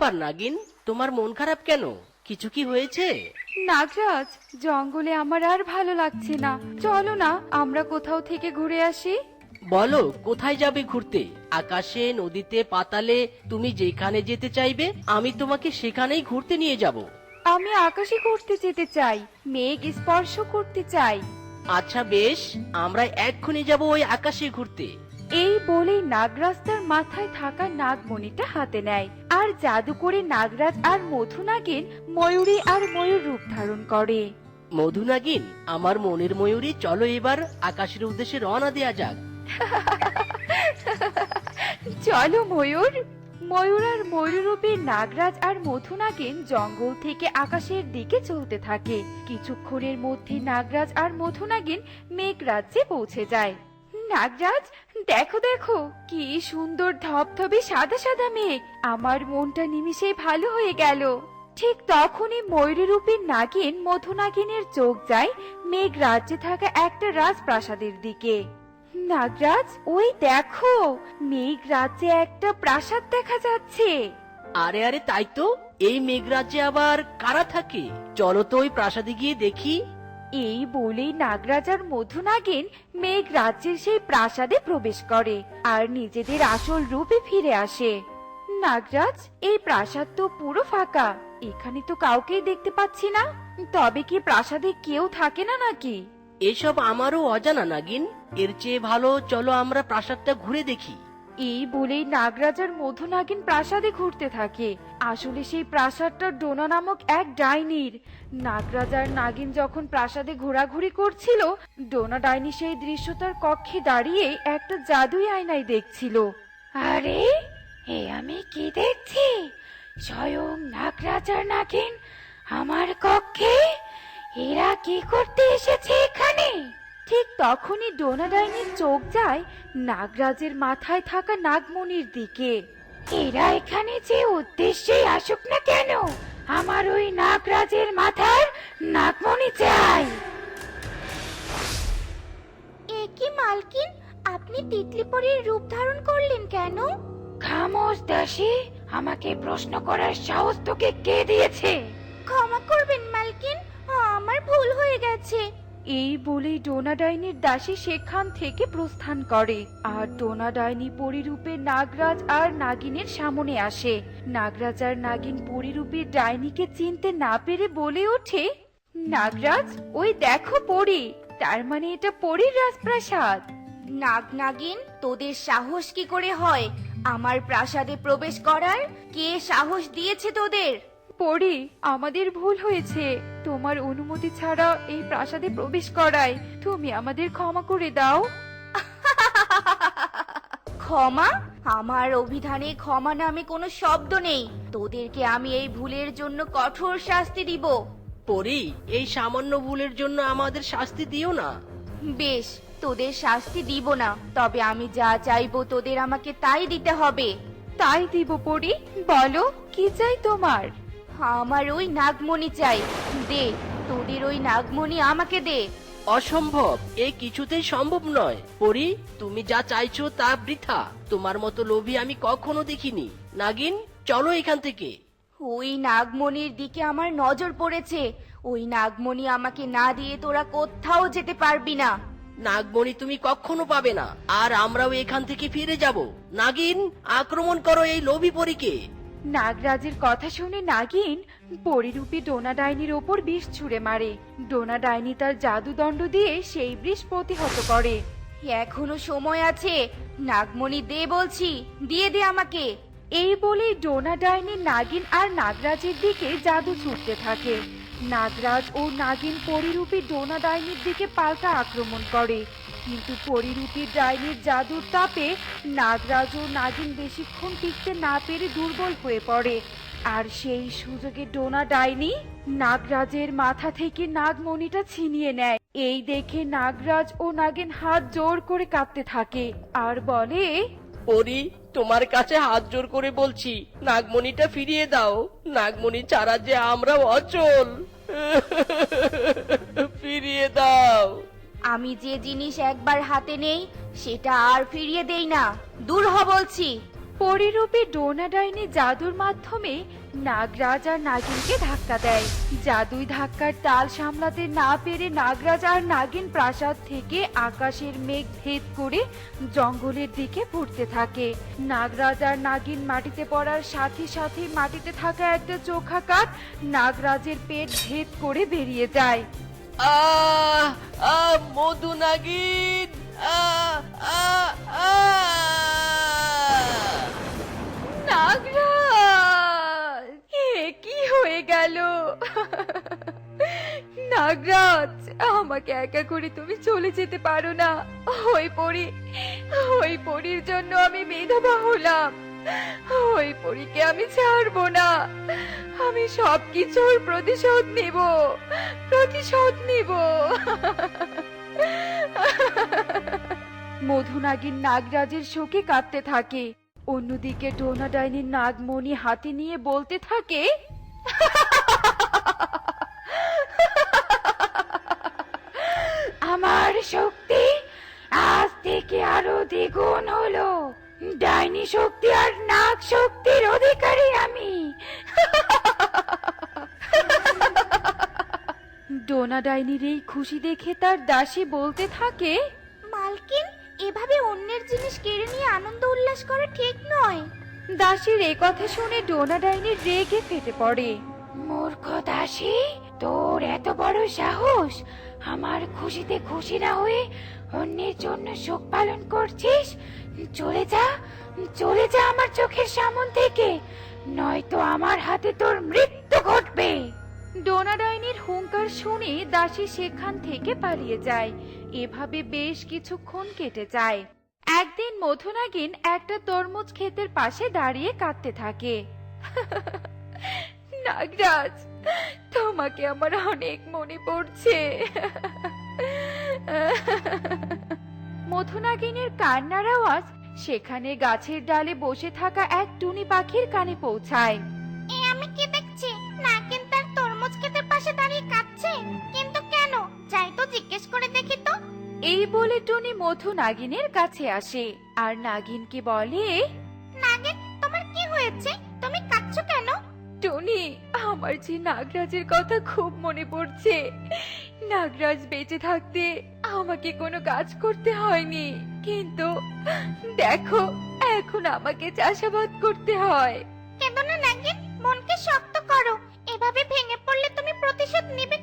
ব্যাপার নাগিন? তোমার মন খারাপ কেন? কিছু কি হয়েছে? নাগরাজ জঙ্গলে আমার আর ভালো লাগছে না। চলো না আমরা কোথাও থেকে ঘুরে আসি। বলো কোথায় যাবে ঘুরতে? আকাশে নদীতে পাতালে তুমি যেখানে যেতে চাইবে আমি তোমাকে সেখানেই ঘুরতে নিয়ে যাব। আমি আকাশে ঘুরতে যেতে চাই মেঘ স্পর্শ করতে চাই। আচ্ছা বেশ আমরা এক্ষুনি যাব ওই আকাশে ঘুরতে। এই বলেই নাগরাজ তার মাথায় থাকা নাগমণিটা হাতে নেয়। আর জাদু করে নাগরাজ আর মধু নাগিন ময়ূরী আর ময়ূর রূপ ধারণ করে। মধু নাগিন আমার মনের ময়ূরী চলো এবার আকাশের উদ্দেশ্যে রওনা দেয়া যাক। চলো ময়ূর। ময়ূর আর ময়ূরূপী নাগরাজ আর মধু নাগিন জঙ্গল থেকে আকাশের দিকে চলতে থাকে। কিছুক্ষণের মধ্যে নাগরাজ আর মধু নাগিন মেঘ রাজ্যে পৌঁছে যায়। নাগরাজ দেখো দেখো, কি সুন্দর ধবধবে সাদা সাদা মেঘ। আমার মনটা নিমিষেই ভালো হয়ে গেল। ঠিক তখনই ময়ূরূপী নাগিন, মধু নাগিনের চোখ যায় মেঘ রাজ্যে থাকা একটা রাজপ্রাসাদের দিকে। নাগরাজ, ওই দেখো, মেঘ রাজ্যে একটা প্রাসাদ দেখা যাচ্ছে। আরে আরে, তাই তো। এই মেঘরাজ্যে আবার কারা থাকে? চলো তো ওই প্রাসাদে গিয়ে দেখি। এই বলেই নাগরাজার মধু নাগিন মেঘ রাজ্যের সেই প্রাসাদে প্রবেশ করে আর নিজেদের আসল রূপে ফিরে আসে। নাগরাজ, এই প্রাসাদ তো পুরো ফাঁকা, এখানে তো কাউকেই দেখতে পাচ্ছি না। তবে কি প্রাসাদে কেউ থাকে না নাকি? এসব আমারও অজানা, নাগিন। এর চেয়ে ভালো চলো আমরা প্রাসাদটা ঘুরে দেখি। এই বলেই নাগরাজার মধু নাগিন প্রাসাদে ঘুরতে থাকে। আসলে সেই প্রাসাদটা ডোনা নামক এক ডাইনির। নাগরাজার নাগিন যখন প্রাসাদে ঘোরাঘুরি করছিল, ডোনা ডাইনি সেই দৃশ্য তার কক্ষে দাঁড়িয়ে একটা জাদুই আয়নায় দেখছিল। আরে, এ আমি কি দেখছি? স্বয়ং নাগরাজার নাগিন আমার কক্ষে? এরা কি করতে এসেছে এখানে? ঠিক তখনই ডোনা ডাইনির চোখ যায় নাগরাজের মাথায় থাকা নাগমণির দিকে। এরা এখানে যে উদ্দেশ্যেই আসুক না কেন আমার ওই নাগরাজের মাথার নাগমণি চাই। এ কি মালকিন আপনি তিতলি রূপ ধারণ করলেন কেন? খামোশ দাসী আমাকে প্রশ্ন করার সাহস তোকে কে দিয়েছে? ক্ষমা করবেন মালকিন আমার ভুল হয়ে গেছে। এই বলে ডোনা ডাইনির দাসী সেখান থেকে প্রস্থান করে। আর ডোনা ডাইনি পরিরূপে নাগরাজ আর নাগিনের সামনে আসে। নাগরাজ আর নাগিন পরিরূপে ডাইনিকে চিনতে না পেরে বলে ওঠে, নাগরাজ, ওই দেখো পরি। তার মানে এটা পরীর রাজপ্রাসাদ। নাগ নাগিন, তোদের সাহস কি করে হয়? আমার প্রাসাদে প্রবেশ করার? কে সাহস দিয়েছে তোদের? পরি আমাদের ভুল হয়েছে। তোমার অনুমতি ছাড়া এই প্রাসাদে প্রবেশ করায় তুমি আমাদের ক্ষমা করে দাও। ক্ষমা? আমার অভিধানে ক্ষমা নামে কোনো শব্দ নেই। তোদেরকে আমি এই ভুলের জন্য কঠোর শাস্তি দিব। পরি এই সামান্য ভুলের জন্য আমাদের শাস্তি দিও না। বেশ তোদের শাস্তি দিব না। তবে আমি যা চাইব তোদের আমাকে তাই দিতে হবে। তাই দিব পরি। বলো কি চাই তোমার? আমার ওই নাগমণি চাই। দে তোদের ওই নাগমণি আমাকে দে। অসম্ভব এ কিছুতেই সম্ভব নয়। পরি তুমি যা চাইছো তা বৃথা। তোমার মতো লোভী আমি কখনো দেখিনি। নাগিন চলো এখান থেকে। ওই নাগমণির দিকে আমার নজর পড়েছে। ওই নাগমণি আমাকে না দিয়ে তোরা কোথাও যেতে পারবি না। নাগমণি তুমি কখনো পাবে না। আর আমরাও এখান থেকে ফিরে যাব। নাগিন আক্রমণ করো এই লোভী পরীকে। নাগরাজের কথা শুনে নাগিন পরিরূপী ডোনা ডাইনির ওপর বিষ ছুঁড়ে মারে। ডোনা ডাইনি তার জাদুদণ্ড দিয়ে সেই বিষ প্রতিহত করে। এখনও সময় আছে, নাগমণি দে বলছি, দিয়ে দে আমাকে। এই বলে ডোনা ডাইনি নাগিন আর নাগরাজের দিকে জাদু ছুটতে থাকে। নাগরাজ ও নাগিন পরিরূপী ডোনা ডাইনির দিকে পাল্টা আক্রমণ করে। কিন্তু পরিরূপী ডাইনির জাদুর তাপে নাগরাজ ও নাগিন বেশিক্ষণ টিকতে না পেরে দুর্বল হয়ে পড়ে। আর সেই সুযোগে ডোনা ডাইনি নাগরাজের মাথা থেকে নাগমণিটা ছিনিয়ে নেয়। এই দেখে নাগরাজ ও নাগিন হাত জোর করে কাঁপতে থাকে আর বলে, পরি, তোমার কাছে হাত জোর করে বলছি, নাগমণিটা ফিরিয়ে দাও। নাগমণি ছাড়া যে আমরা অচল। ফিরিয়ে দাও। আমি যে জিনিস একবার হাতে নেই, সেটা আর ফিরিয়ে দেই না। দূর হ বলছি। পরিরূপী ডোনা ডাইনি জাদুর মাধ্যমে নাগরাজ আর নাগিনকে ধাক্কা দেয়। জাদুই ধাক্কার তাল সামলাতে না পেরে নাগরাজ আর নাগিন প্রাসাদ থেকে আকাশের মেঘ ভেদ করে জঙ্গলের দিকে পড়তে থাকে। নাগরাজ আর নাগিন মাটিতে পড়ার সাথে সাথে মাটিতে থাকা একটা চোখা কাঠ নাগরাজের পেট ভেদ করে বেরিয়ে যায়। আহ আহ, মধু নাগিন, আহ আহ আহ। নাগরাজ কি হয়ে গেল? নাগরাজ, আমাকে একা করে তুমি চলে যেতে পারো না। ওই পরি, ওই পরির জন্য আমি বিধবা হলাম। ওই পরীকে আমি ছাড়বো না। আমি সব কিছুর প্রতিশোধ নিব। প্রতিশোধ নিব। মধুনাগিন নাগরাজের শোকে কাঁদতে থাকে। অন্যদিকে ডোনা ডাইনির নাগমণি হাতে নিয়ে বলতে থাকে, আমার শক্তি আজ থেকে আরও দ্বিগুণ হলো। ডাইনি শক্তি আর নাগ শক্তির অধিকারী ডোনা ডাইনির এই খুশি দেখে তার দাসী বলতে থাকে মালকিন এভাবে অন্যের জিনিস কেড়ে নিয়ে আনন্দ উল্লাস করা ঠিক নয়। দাসীর এ কথা শুনে ডোনা ডাইনি রেগে ফেটে পড়ে। মূর্খ দাসী তোর এত বড় সাহস। আমার খুশিতে খুশি না হয়ে অন্যের জন্য শোক পালন করছিস? চলে যা চলে যা আমার চোখের সামন থেকে। নয়তো আমার হাতে তোর মৃত্যু ঘটবে। ডোনা ডাইনির হুঙ্কার শুনে দাসী সেখান থেকে পালিয়ে যায়। এভাবে বেশ কিছুক্ষণ কেটে যায়। একদিন মধুনাগিন একটা তরমুজ ক্ষেতের পাশে দাঁড়িয়ে কাঁদতে থাকে। নাগরাজ, তোমাকে আমার অনেক মনে পড়ছে। মধুনাগিনের কান্নার আওয়াজ সেখানে গাছের ডালে বসে থাকা এক টুনি পাখির কানে পৌঁছায়। আমি কি করে দেখি তো। এই বলে টুনি মধু নাগিনের কাছে আসে। আর নাগিনকে বলে? নাগিন তোমার কি হয়েছে? তুমি কাঁদছো কেন? টনি আমার যে নাগরাজের কথা খুব মনে পড়ছে। নাগরাজ বেঁচে থাকতে আমাকে কোনো কাজ করতে হয়নি। কিন্তু দেখো এখন আমাকে চাষাবাদ করতে হয়। কেঁদো না নাগিন মনকে শক্ত করো। এভাবে ভেঙে পড়লে তুমি প্রতিশোধ নেবে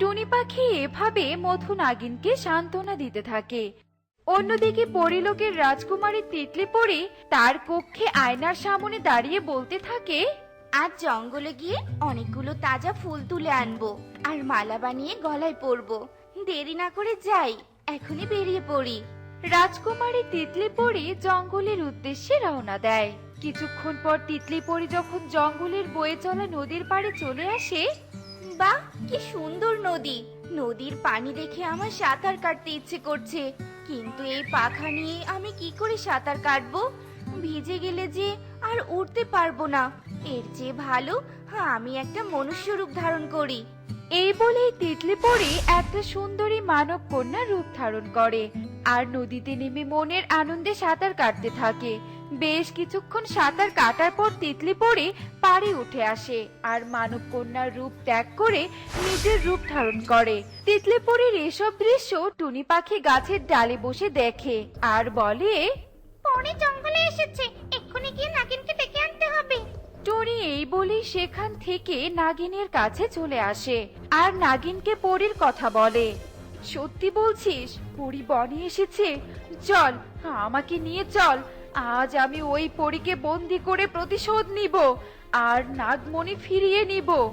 টুনি পাখি এভাবে মধু নাগিনকে সান্ত্বনা দিতে থাকে। অন্যদিকে পরিলোকের রাজকুমারী তিতলি পরি তার কক্ষে আয়নার সামনে দাঁড়িয়ে বলতে থাকে, আজ জঙ্গলে গিয়ে অনেকগুলো তাজা ফুল তুলে আনব আর মালা বানিয়ে গলায় পরবো। দেরি না করে যাই, এখনই বেরিয়ে পড়ি। রাজকুমারী তিতলি পরি জঙ্গলের উদ্দেশ্যে রওনা দেয়। কিছুক্ষণ পর তিতলি পরি যখন জঙ্গলের বয়ে চলা নদীর পাড়ে চলে আসে বাহ কি সুন্দর নদী। নদীর পানি দেখে আমার সাঁতার কাটতে ইচ্ছে করছে। কিন্তু এই পাখা নিয়ে আমি কি করে সাঁতার কাটবো? ভিজে গেলে যে আর উঠতে পারব না। এর চেয়ে ভালো হ্যাঁ, আমি একটা মনুষ্য রূপ ধারণ করি। এই বলেই তিতলি পরি একটা সুন্দরী মানব কন্যা রূপ ধারণ করে। আর নদীতে নেমে মনের আনন্দে সাঁতার কাটতে থাকে। বেশ কিছুক্ষণ সাঁতার কাটার পর তিতলি পরি পাড়ে উঠে আসে আর মানব কন্যার রূপ ত্যাগ করে নিজের রূপ ধারণ করে। তিতলি পরির এসব দৃশ্য টুনি পাখি গাছের ডালে বসে দেখে আর বলে পরে জঙ্গলে এসেছে এক্ষুনি গিয়ে নাগিনকে ডেকে আনতে হবে। টনি এই বলেই সেখান থেকে নাগিনের কাছে চলে আসে আর নাগিনকে পরীর কথা বলে। সত্যি বলছিস? পরী বনে এসেছে। চল, আমাকে নিয়ে চল। আজ আমি ওই পরীকে বন্দি করে প্রতিশোধ নিব আর নাগমণি ফিরিয়ে নিব।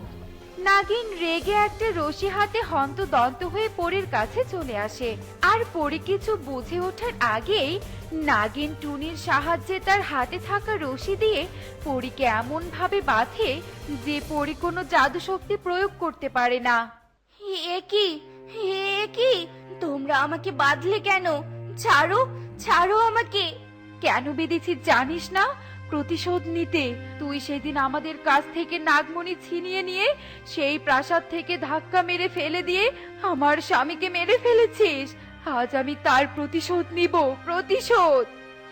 নাগিন রেগে একটা রশি হাতে হন্ত হন্তদন্ত হয়ে পরীর কাছে চলে আসে। আর পরী কিছু বুঝে ওঠার আগেই নাগিন টুনির সাহায্যে তার হাতে থাকা রশি দিয়ে পরীকে এমন ভাবে বাঁধে যে পরী কোনো জাদু শক্তি প্রয়োগ করতে পারে না। এ কি? এ কি? তোমরা আমাকে বাঁধলে কেন? ছাড়ো ছাড়ো আমাকে। কেন বেঁধেছি জানিস না? প্রতিশোধ নিতে। তুই সেদিন আমাদের কাছ থেকে নাগমণি ছিনিয়ে নিয়ে সেই প্রাসাদ থেকে ধাক্কা মেরে ফেলে দিয়ে আমার স্বামীকে মেরে ফেলেছিস। আজ আমি তার প্রতিশোধ নিব, প্রতিশোধ।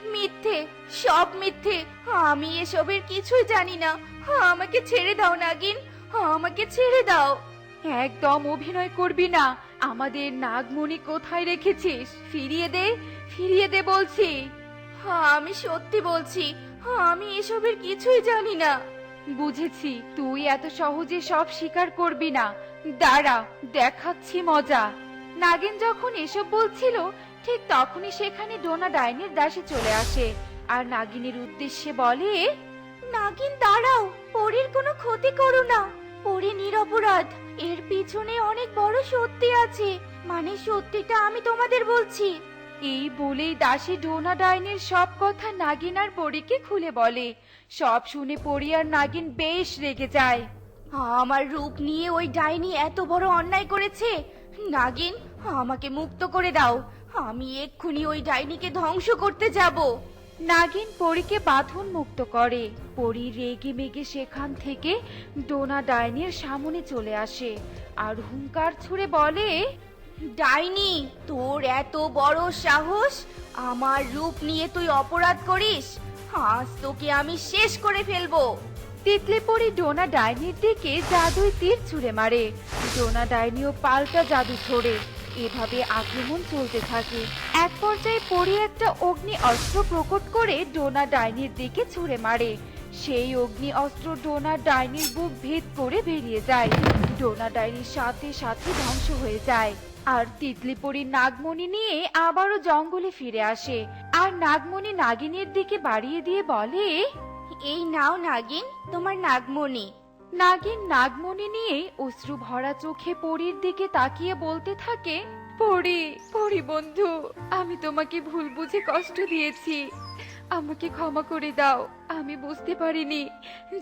মিথ্যে, সব মিথ্যে। আমি এসবের কিছুই জানি না। আমাকে ছেড়ে দাও, নাগিন। আমাকে ছেড়ে দাও। একদম অভিনয় করবি না। আমাদের নাগমণি কোথায় রেখেছিস? ফিরিয়ে দে ফিরিয়ে দে বলছি। হ্যাঁ আমি সত্যি বলছি হ্যাঁ আমি এসবের কিছুই জানি না। বুঝেছি, তুই এত সহজে সব স্বীকার করবি না। দাঁড়া, দেখাচ্ছি মজা। নাগিন যখন এসব বলছিল, ঠিক তখনই সেখানে ডোনা ডাইনের দাসে চলে আসে। আর নাগিনের উদ্দেশ্যে বলে, নাগিন, দাঁড়াও, পরীর কোনো ক্ষতি করো না। পরী নিরপরাধ। এর পিছনে অনেক বড় সত্যি আছে। মানে সত্যিটা আমি তোমাদের বলছি। এই বলেই দাসী ডোনা ডাইনের সব কথা নাগিন আর পরীকে খুলে বলে। সব শুনে পরী আর নাগিন বেশ রেগে যায়। আমার রূপ নিয়ে ওই ডাইনি এত বড় অন্যায় করেছে। নাগিন, আমাকে মুক্ত করে দাও। আমি এক্ষুনি ওই ডাইনিকে ধ্বংস করতে যাব। নাগিন পরীকে বাঁধন মুক্ত করে। পরী রেগে মেগে সেখান থেকে ডোনা ডাইনের সামনে চলে আসে আর হুঙ্কার ছুড়ে বলে ডাইনি তোর এত বড় সাহস? আমার রূপ নিয়ে তুই অপরাধ করিস? আজ তোকে আমি শেষ করে ফেলব। তিতলি পরি ডোনা ডাইনির দিকে জাদুই তীর ছুঁড়ে মারে। ডোনা ডাইনিও পাল্টা জাদু ছোড়ে। এভাবে আক্রমণ চলতে থাকে। এক পর্যায়ে পরি একটা অগ্নি অস্ত্র প্রকট করে ডোনা ডাইনির দিকে ছুঁড়ে মারে। সেই অগ্নি অস্ত্র ডোনা ডাইনির বুক ভেদ করে বেরিয়ে যায়। ডোনা ডাইনির সাথে সাথে ধ্বংস হয়ে যায়। আর তিতলি পরি নাগমণি নিয়ে আবারও জঙ্গলে ফিরে আসে। আর নাগমণি নাগিনীর দিকে বাড়িয়ে দিয়ে বলে, এই নাও নাগিন, তোমার নাগমণি। নাগিন নাগমণি নিয়ে অশ্রু ভরা চোখে পরীর দিকে তাকিয়ে বলতে থাকে পরি পরি বন্ধু আমি তোমাকে ভুল বুঝে কষ্ট দিয়েছি। আমাকে ক্ষমা করে দাও আমি বুঝতে পারিনি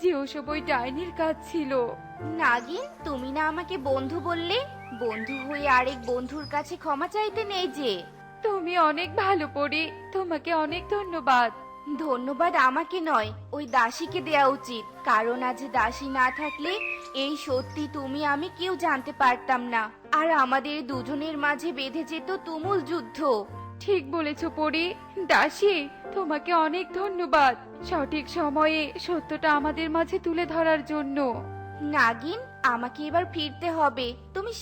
যে ওসব ওই ডাইনির কাজ ছিল। নাগিন তুমি না আমাকে বন্ধু বললে? বন্ধু হয়ে আরেক বন্ধুর কাছে ক্ষমা চাইতে নেই যে। তুমি অনেক ভালো পরি তোমাকে অনেক ধন্যবাদ। ধন্যবাদ আমাকে নয় ওই দাসীকে দেয়া উচিত। কারণ আজ দাসী না থাকলে এই সত্যি তুমি আমি কেউ জানতে পারতাম না। আর আমাদের দুজনের মাঝে বেঁধে যেত তুমুল যুদ্ধ। ঠিক বলেছ পরি। দাসী তোমাকে অনেক ধন্যবাদ। সঠিক সময়ে সত্যটা আমাদের মাঝে তুলে ধরার জন্য। নাগিন আমাকে এবার ফিরতে হবে। তুমি